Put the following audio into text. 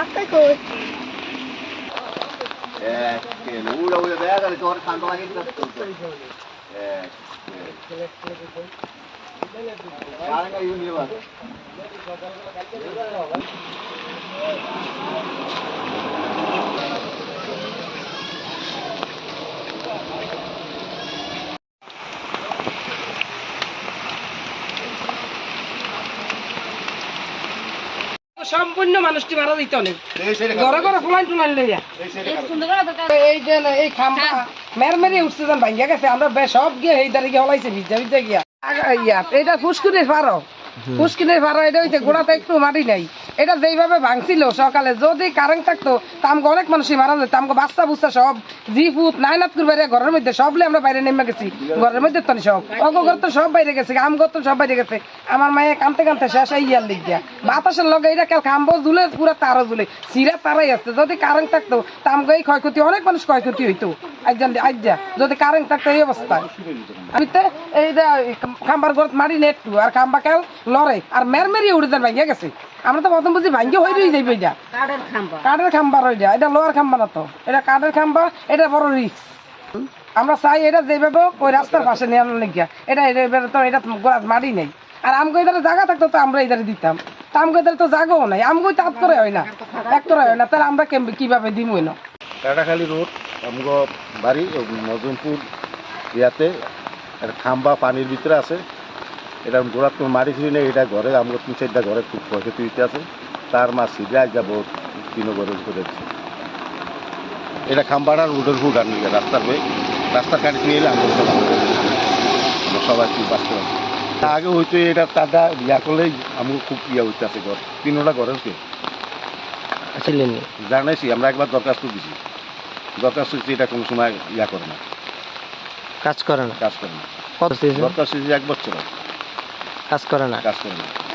বাচ্চা করছি Uda, uda, vägar, det har kan vara helt rätt. Karanga yun ba? সম্পূর্ণ মানুষটি মারা দিত অনেক। ঘরে লইয়া। এই যে এই খাম্বা মের মেরে উঠছে যেন ভাঙ্গা গেছে। আমরা বে- সব গিয়ে এই দাঁড়িয়ে গিয়ে হলাইছে ভিজা ভিজা গিয়া। ইয়া এটা ফুসকুনের পারো ফুসকুনের পারো এটা হইতে গোড়াতে একটু মাটি নাই। এটা যেইভাবে ভাঙছিল সকালে, যদি কারেন্ট থাকতো তামকে অনেক মানুষই মারা যেত। আমগো বাচ্চা বুচ্চা সব, জি ফুট নাইনাত করে বাইরে ঘরের মধ্যে, সবলে আমরা বাইরে নেমে গেছি। ঘরের মধ্যে তো সব। অগ ঘর তো সব বাইরে গেছে, আম ঘর তো সব বাইরে গেছে। আমার মায়ে কানতে কানতে শেষ ইয়ার লিখ গিয়া বাতাসের লগে এটা কেউ খাম্বো ঝুলে, পুরা তারও ঝুলে। সিরা তারাই আসছে। যদি কারেন্ট থাকতো তামগো এই ক্ষয়ক্ষতি, অনেক মানুষ ক্ষয়ক্ষতি হইতো। একজন আজ্জা যদি কারেন্ট থাকতো এই অবস্থায় আমি তো, এই যে খাম্বার ঘর মারি নেটটু, আর খাম্বা কেউ লড়ে আর মের মেরি উড়ে দেন ভাঙ্গিয়া গেছে। আমরা তো প্রথম বুঝি ভাঙ্গে হয়ে রয়ে যাইবে এটা। কাঠের খাম্বা। রইটা এটা লোহার খাম্বা না তো। এটা কাঠের খাম্বা এটা বড় রিক্স আমরা চাই এটা যেভাবে ওই রাস্তার পাশে নিয়ে আনার এটা এটা এবার তো এটা মাটি নেই। আর আমগো এদারে জায়গা থাকতো তো আমরা এদারে দিতাম। তা আমগো এদারে তো জায়গাও নাই। আমগো তাঁত করে হয় না। এক করে হয় না। তাহলে আমরা কীভাবে দিমই না? কাটাখালি রোড আমগো বাড়ি মজুমপুর ইয়াতে। খাম্বা পানির ভিতরে আছে। এটা গোড়াত কোনো মারি ছিল না এটা ঘরে আমরা তিন চারটা ঘরে খুব ক্ষয়ক্ষতি হইতে আছে তার মা সিজা যাব তিন ঘরের উপরে এটা খাম্বাটা রোডের ফুট আর রাস্তার হয়ে রাস্তার কাটি নিয়ে এলে আমরা সব সবাই খুব বাঁচতে পারি আগে হয়তো এটা তাটা ইয়া করলেই আমগো খুব ইয়া হইতে আছে ঘর। তিনটা ঘরের কে জানাইছি আমরা একবার দরখাস্ত দিছি। দরখাস্ত দিচ্ছি এটা কোনো সময় ইয়া করে না। কাজ করে না। কাজ করে না? দরখাস্ত দিচ্ছি এক বছর কাজ করে না। কাজ করে না।